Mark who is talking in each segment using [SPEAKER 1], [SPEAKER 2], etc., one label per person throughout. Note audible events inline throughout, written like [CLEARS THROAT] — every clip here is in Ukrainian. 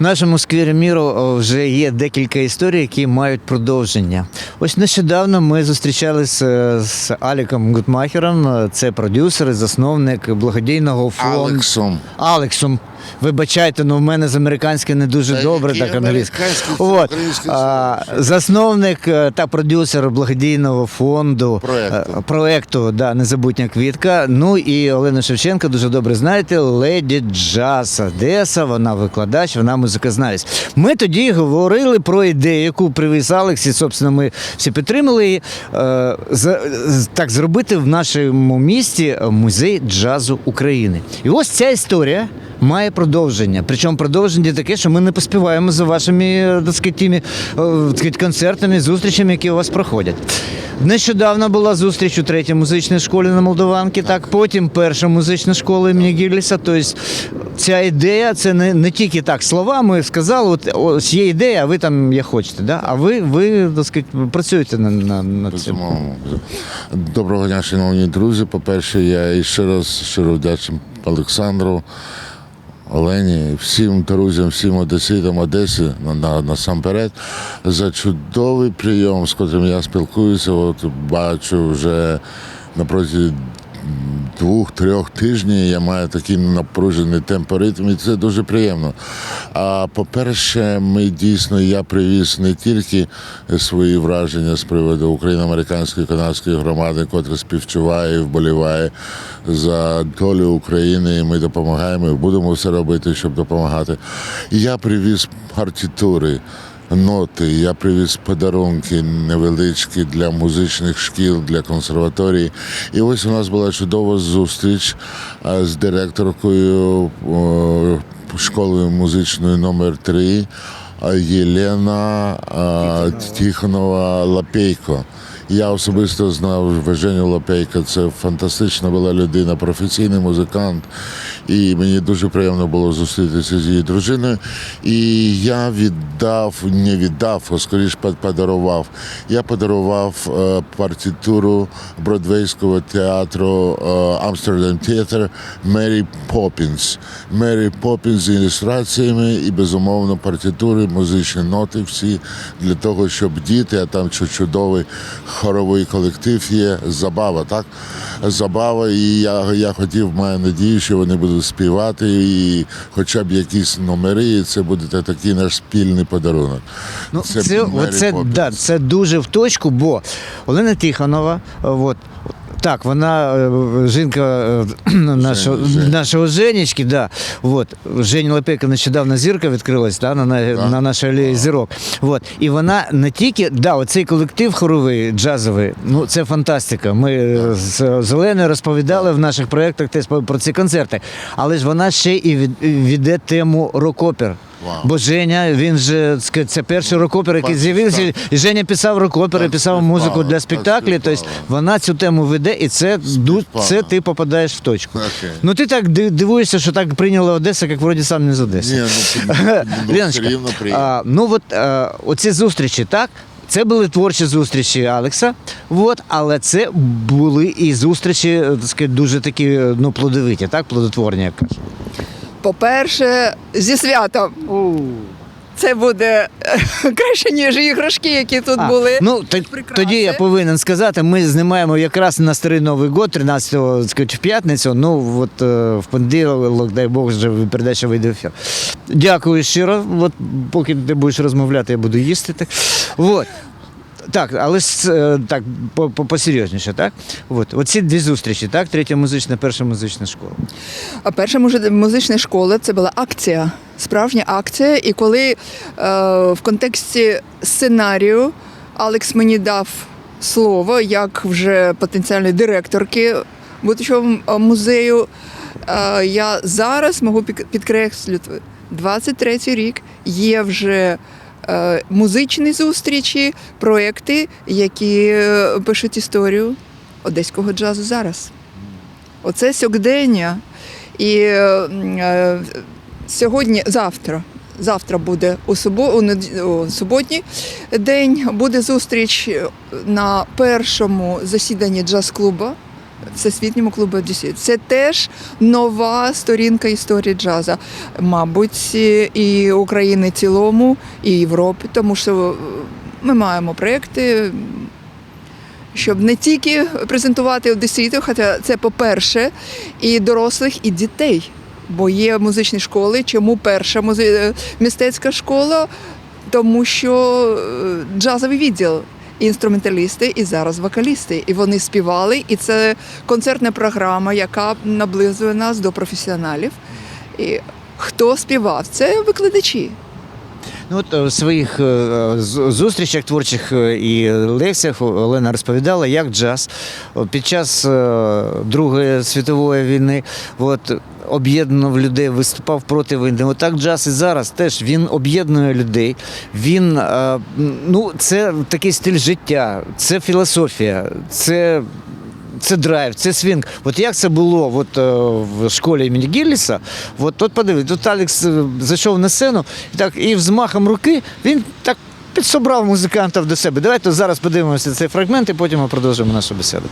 [SPEAKER 1] В нашому сквері міру вже є декілька історій, які мають продовження. Ось нещодавно ми зустрічалися з Аліком Гутмахером. Е, Це продюсер і засновник благодійного фонду
[SPEAKER 2] Алексом.
[SPEAKER 1] Алексом. Вибачайте, ну в мене з американське не дуже
[SPEAKER 2] Та
[SPEAKER 1] добре, так англійською. От, а, засновник е, та продюсер благодійного фонду
[SPEAKER 2] Проекту.
[SPEAKER 1] е, проекту да, Незабутня квітка. Ну і Олена Шевченко дуже добре знаєте, леді Джаз Одеса, вона викладач, вона музикознавець. Ми тоді говорили про ідею, яку привіз Алекс, і, собственно, ми всі підтримали її. Е, так зробити в нашому місті музей джазу України. І ось ця історія. Має продовження. Причому продовження таке, що ми не поспіваємо за вашими е, е, так сказати, концертами, зустрічами, які у вас проходять. Нещодавно була зустріч у третій музичній школі на Молдованки, так потім перша музична школа імені Гілліса. Тобто ця ідея це не, не тільки так слова. Ми сказали, от ось є ідея, а ви там як хочете. Да? А ви, ви так сказати, працюєте на, на, над цим.
[SPEAKER 2] Доброго дня, шановні друзі. По-перше, я ще раз щиро вдячний Олександру, Олені, всім друзям, всім одеситам Одесі на, на, насамперед за чудовий прийом, з котрим я спілкуюся. От бачу вже на протязі двох-трьох тижнів я маю такий напружений темп ритм, і це дуже приємно. А по-перше, ми дійсно я привіз не тільки свої враження з приводу україно-американської канадської громади, котра співчуває і вболіває за долю України. І ми допомагаємо, і будемо все робити, щоб допомагати. Я привіз партитури ноти. Я привіз подарунки невеличкі для музичних шкіл, для консерваторії. І ось у нас була чудова зустріч з директоркою школи музичної номер 3 Єлена Тихонова Лапейко. Я особисто знав Веженю Лапейка. Це фантастична була людина, професійний музикант. І мені дуже приємно було зустрітися з її дружиною. І я віддав, не віддав, а скоріш подарував. Я подарував е, партитуру Бродвейського театру Амстердам Театр Мері Поппінс. Мері Поппінс з ілюстраціями і безумовно партитури, музичні ноти всі для того, щоб діти, а там чу- чудовий хоровий колектив є, забава, так? Забава, і я, я хотів, маю надію, що вони будуть співати, і хоча б якісь номери, і це буде такий наш спільний подарунок.
[SPEAKER 1] Ну, це,
[SPEAKER 2] це,
[SPEAKER 1] оце, да, це дуже в точку, бо Олена Тихонова, от, так, вона е, жінка е, [CLEARS THROAT] нашого, нашого Женечки, да, от, Жені Лепейка нещодавно зірка відкрилась да, на, на,
[SPEAKER 2] Да.
[SPEAKER 1] на нашій алеї зірок. От, і вона не тільки, да, оцей колектив хоровий, джазовий, ну це фантастика. Ми е, з, з Оленою розповідали в наших проєктах теж про про ці концерти, але ж вона ще і від, веде тему рок-опер. Бо Женя, він же це перший рок-опер, який з'явився. І Женя писав рок-опери, писав музику для
[SPEAKER 2] так,
[SPEAKER 1] спектаклів. Тобто вона цю тему веде, і це це ти попадаєш в точку. Ну ти так дивуєшся, що так прийняла Одеса, як вроді сам не з Одеси. [LAUGHS]
[SPEAKER 2] Ну, ну, ну,
[SPEAKER 1] Леночка,
[SPEAKER 2] все рівно приємно.
[SPEAKER 1] а, ну от оці зустрічі, так? Це були творчі зустрічі Алекса, от, але це були і зустрічі, так сказати, дуже такі ну, плодовиті, так? плодотворні, як кажуть.
[SPEAKER 3] По-перше, зі святом. Це буде е, [LAUGHS] краще, ніж іграшки, які тут
[SPEAKER 1] А,
[SPEAKER 3] були.
[SPEAKER 1] Ну,
[SPEAKER 3] Прикраси.
[SPEAKER 1] тоді я повинен сказати, ми знімаємо якраз на старий Новий год, 13-го, сказати, в п'ятницю. Ну, от е, в понеділок, дай Бог, вже передача вийде в ефір. Дякую щиро. От поки ти будеш розмовляти, я буду їсти. Так. От. Так, але ж, е, так, по- по- посерйозніше, так? От. Оці дві зустрічі, так? Третя музична, перша музична школа.
[SPEAKER 3] А перша музи- музична школа це була акція, справжня акція. І коли е, в контексті сценарію Алекс мені дав слово як вже потенціальної директорки будучого е, музею, е, я зараз можу підкреслити, 23-й рік є вже. Е, Музичні зустрічі, проекти, які е, пишуть історію одеського джазу зараз. Оце сьогодення. І е, е, сьогодні, завтра, завтра буде у, субо, у, суботній день, буде зустріч на першому засіданні джаз-клуба Всесвітньому клубу Одіссей. Це теж нова сторінка історії джазу. Мабуть, і України цілому, і Європи, тому що ми маємо проекти. Щоб не тільки презентувати одеситів, хоча це по-перше, і дорослих, і дітей. Бо є музичні школи. Чому перша музи... мистецька школа? Тому що е, джазовий відділ. Інструменталісти і зараз вокалісти. І вони співали. І це концертна програма, яка наблизує нас до професіоналів. І хто співав? Це викладачі.
[SPEAKER 1] Ну, от е, в своїх е, зустрічах творчих е, і лекціях Олена розповідала, як джаз під час Другої світової війни от, об'єднував людей, виступав проти війни. Отак джаз і зараз теж він об'єднує людей. Він ну, це такий стиль життя, це філософія, це це драйв, це свінг. От як це було от, е, в школі імені Гілліса, от, от подивись, тут Алекс е, зайшов на сцену і, так, і взмахом руки він так підсобрав музикантів до себе. Давайте зараз подивимося цей фрагмент і потім ми продовжимо нашу бесіду.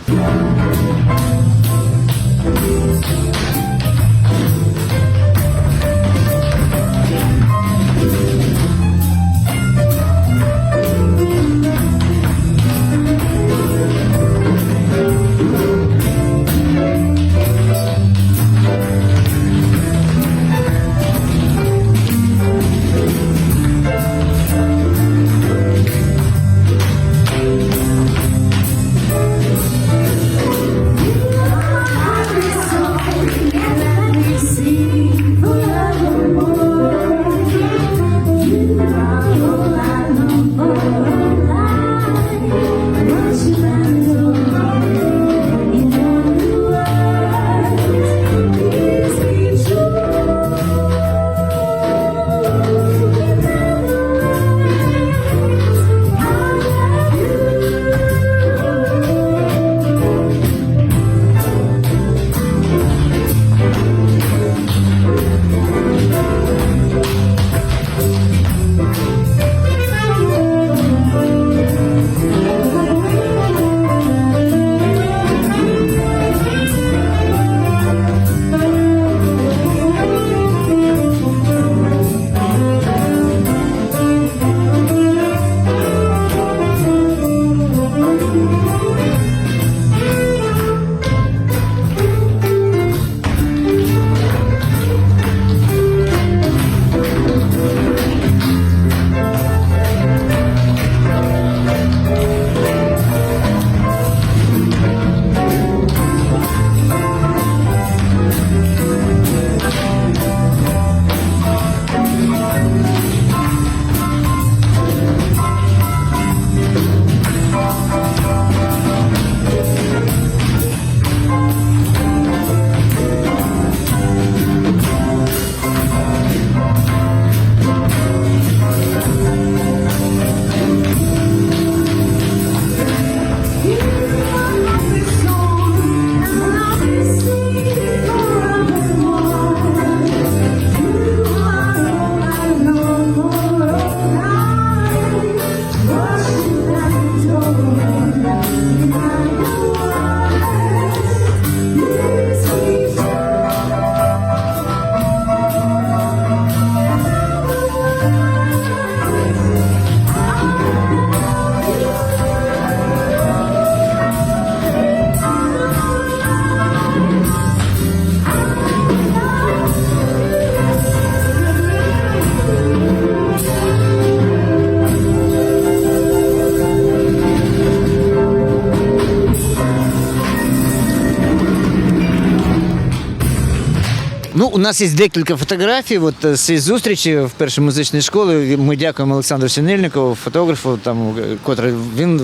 [SPEAKER 1] У нас є декілька фотографій. От е, з зустрічі в першій музичній школі. Ми дякуємо Олександру Синельникову, фотографу, там, е, котрий він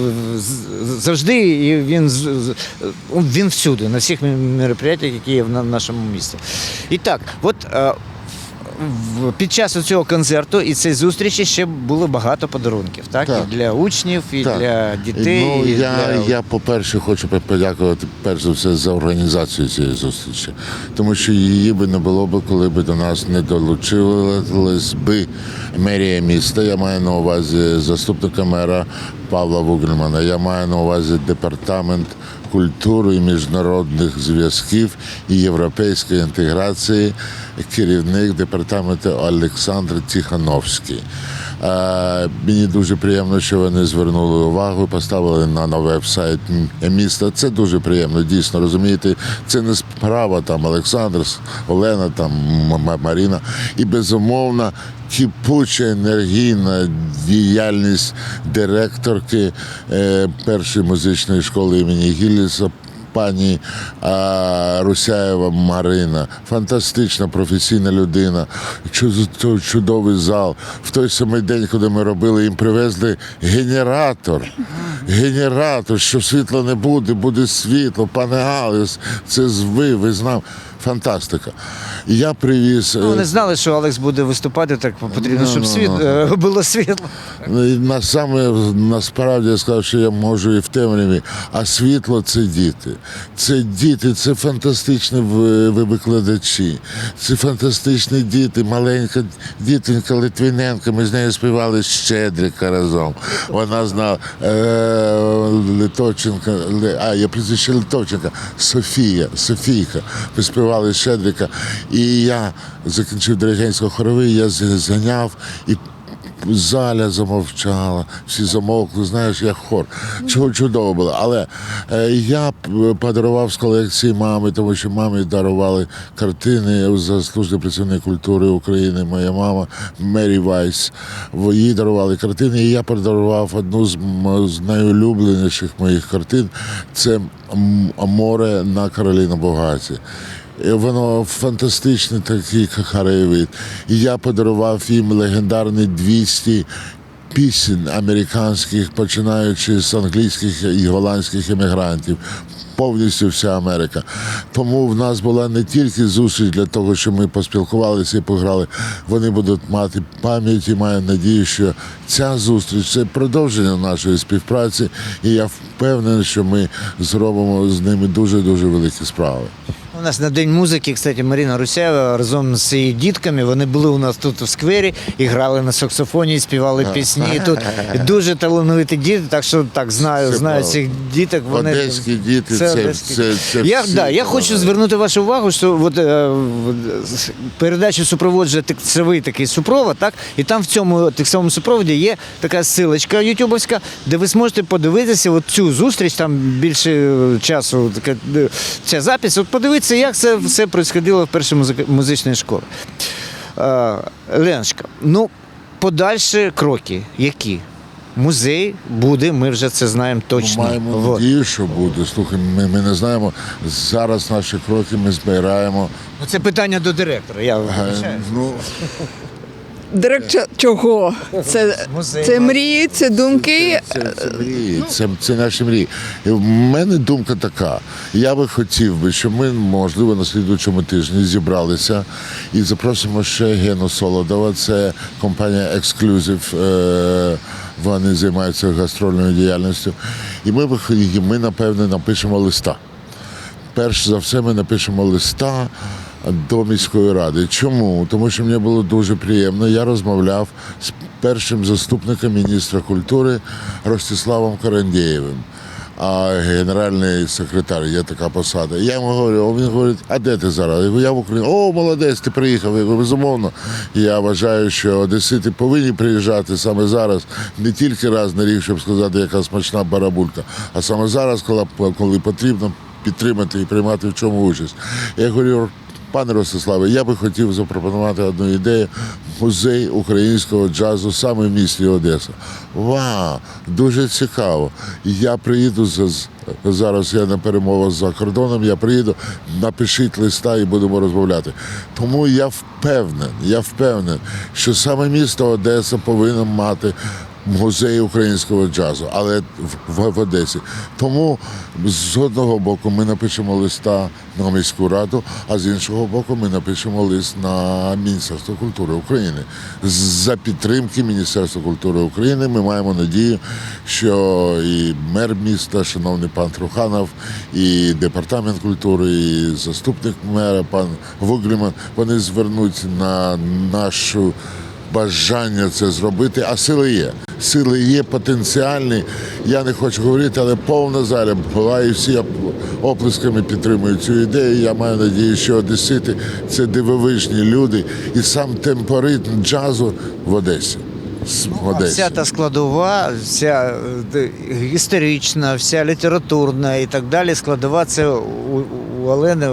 [SPEAKER 1] завжди і він, з- він всюди, на всіх мероприятиях, які є в нашому місті. І так, от. Під час цього концерту і цієї зустрічі ще було багато подарунків, так?
[SPEAKER 2] Так.
[SPEAKER 1] І для учнів, і
[SPEAKER 2] Так.
[SPEAKER 1] для дітей.
[SPEAKER 2] Ну,
[SPEAKER 1] і
[SPEAKER 2] я,
[SPEAKER 1] для...
[SPEAKER 2] я, по-перше, хочу подякувати перш за все за організацію цієї зустрічі, тому що її би не було б, коли б до нас не долучилась би мерія міста. Я маю на увазі заступника мера, Павла Вугельмана. Я маю на увазі департамент культури міжнародних зв'язків і європейської інтеграції, керівник департаменту Олександр Тихановський. Мені дуже приємно, що вони звернули увагу, поставили на на веб-сайт міста. Це дуже приємно, дійсно розумієте. Це не справа там Олександр, Олена, там Маріна. І безумовно кипуча енергійна діяльність директорки е, першої музичної школи імені Гілліса пані а, Русяєва Марина, фантастична професійна людина, чу- чу- чудовий зал. В той самий день, коли ми робили, їм привезли генератор. Генератор, що світла не буде, буде світло, пане Галес, це з ви, ви знав. Фантастика. І я привіз.
[SPEAKER 1] Ну,
[SPEAKER 2] е,
[SPEAKER 1] вони знали, що Алекс буде виступати, так потрібно,
[SPEAKER 2] Ну,
[SPEAKER 1] щоб
[SPEAKER 2] ну,
[SPEAKER 1] світ
[SPEAKER 2] ну.
[SPEAKER 1] е, було світло.
[SPEAKER 2] Ну, На саме насправді я сказав, що я можу і в темряві, а світло це діти. Це діти, це фантастичні ви- ви- викладачі, це фантастичні діти, маленька дітенька Литвиненко. Ми з нею співали Щедрика разом. Вона знала е, Литовченка, Ли- а я прізвище Литовченка, Софія, Софійка. Ми співали Щедрика. І я закінчив диригентсько хоровий, я зганяв і Заля замовчала, всі замовкли, знаєш, як хор. Чого чудово було. Але е, я подарував з колекції мами, тому що мамі дарували картини заслужений працівник культури України. Моя мама Мері Вайс. Їй дарували картини, і я подарував одну з найулюбленіших моїх картин. Це море на Кароліна Богаті. І Воно фантастичний такий краєвид. І я подарував їм легендарні 200 пісень американських, починаючи з англійських і голландських емігрантів. Повністю вся Америка. Тому в нас була не тільки зустріч для того, що ми поспілкувалися і пограли. Вони будуть мати пам'ять і маю надію, що ця зустріч це продовження нашої співпраці, і я впевнений, що ми зробимо з ними дуже дуже великі справи.
[SPEAKER 1] У нас на День музики, кстати, Маріна Русяєва разом з її дітками. Вони були у нас тут в сквері і грали на саксофоні, і співали пісні. Тут [LAUGHS] дуже талановиті діти, так що так знаю,
[SPEAKER 2] Це
[SPEAKER 1] знаю
[SPEAKER 2] правда.
[SPEAKER 1] цих діток. Вони
[SPEAKER 2] Одеські діти, це,
[SPEAKER 1] одеські.
[SPEAKER 2] це, це,
[SPEAKER 1] я,
[SPEAKER 2] всі
[SPEAKER 1] да, я хочу звернути вашу увагу, що от, е, передачу супроводжує текстовий такий супровод, так? І там в цьому текстовому супроводі є така силочка ютубовська, де ви зможете подивитися от цю зустріч, там більше е, часу така, е, ця запис. От подивитися, як це все происходило в першій музичній школі. Леночка, ну, подальші кроки, які? Музей буде, ми вже це знаємо точно.
[SPEAKER 2] Ми маємо надію, що буде. Слухай, ми, ми не знаємо. Зараз наші кроки ми збираємо.
[SPEAKER 1] Ну, Це питання до директора. Я
[SPEAKER 2] Е. Ну,
[SPEAKER 3] Директор чого? Це, це мрії, це думки.
[SPEAKER 2] це, це мрії, це, це наші мрії. І в мене думка така. Я би хотів би, щоб ми, можливо, на слідуючому тижні зібралися і запросимо ще Гену Солодова. Це компанія Exclusive. Е- вони займаються гастрольною діяльністю. І ми, ми напевне, напишемо листа. перш за все ми напишемо листа до міської ради. Чому? Тому що мені було дуже приємно. Я розмовляв з першим заступником міністра культури Ростиславом Карандєєвим. А генеральний секретар є така посада. Я йому говорю, а він говорить, а де ти зараз? Я говорю, я в Україні. О, молодець, ти приїхав. Я говорю, безумовно. Я вважаю, що одесити повинні приїжджати саме зараз, не тільки раз на рік, щоб сказати, яка смачна барабулька, а саме зараз, коли, коли потрібно підтримати і приймати в чому участь. Я говорю, пане Ростиславе, я би хотів запропонувати одну ідею музей українського джазу саме в місті Одеса. Вау, дуже цікаво. Я приїду з- зараз. Я на перемовах за кордоном. Я приїду, напишіть листа і будемо розмовляти. Тому я впевнений, я впевнений, що саме місто Одеса повинно мати музей українського джазу, але в, в, Одесі. Тому з одного боку ми напишемо листа на міську раду, а з іншого боку ми напишемо лист на Міністерство культури України. За підтримки Міністерства культури України ми маємо надію, що і мер міста, шановний пан Труханов, і департамент культури, і заступник мера, пан Вугліман, вони звернуть на нашу бажання це зробити, а сили є. Сили є потенціальні. Я не хочу говорити, але повна залі була і всі оплесками підтримують цю ідею. Я маю надію, що одесити це дивовижні люди, і сам темпоритм джазу в Одесі. В Одесі.
[SPEAKER 1] Вся та складова, вся е, історична, вся літературна і так далі. Складова це у, у Олени,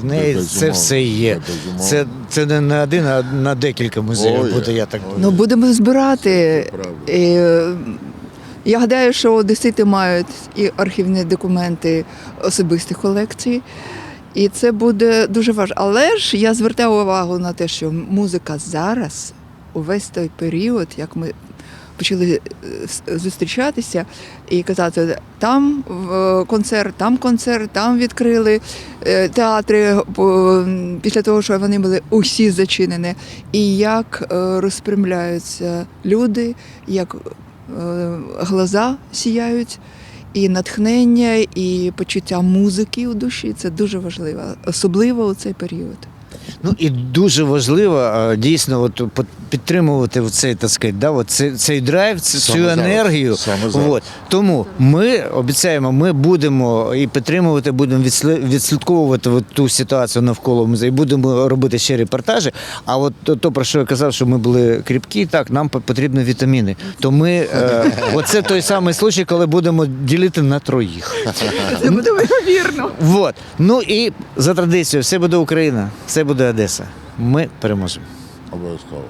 [SPEAKER 1] в неї це все є. Це, це не на один, а на декілька музеїв
[SPEAKER 2] Ой,
[SPEAKER 1] буде, я так думаю.
[SPEAKER 3] Ну, будемо збирати. І, е, я гадаю, що одесити мають і архівні документи особистих колекцій. І це буде дуже важливо. Але ж я звертаю увагу на те, що музика зараз, увесь той період, як ми почали е, зустрічатися і казати, там концерт, там концерт, там відкрили е, театри після того, що вони були усі зачинені. І як е, розпрямляються люди, як глаза сіяють, і натхнення, і почуття музики у душі це дуже важливо, особливо у цей період.
[SPEAKER 1] Ну і дуже важливо дійсно от, підтримувати цей, так сказати, да, от цей, цей драйв,
[SPEAKER 2] Саме
[SPEAKER 1] цю
[SPEAKER 2] зараз.
[SPEAKER 1] енергію.
[SPEAKER 2] Саме зараз.
[SPEAKER 1] От. Тому ми обіцяємо, ми будемо і підтримувати, будемо відслідковувати от ту ситуацію навколо музею, будемо робити ще репортажі. А от то, то, про що я казав, що ми були кріпкі, так, нам потрібні вітаміни. То ми, е, [LAUGHS] оце той самий случай, коли будемо ділити на троїх.
[SPEAKER 3] Це буде вірно.
[SPEAKER 1] Ну і за традицією, все буде Україна, все буде Одеса. Ми переможемо.
[SPEAKER 2] Обов'язково.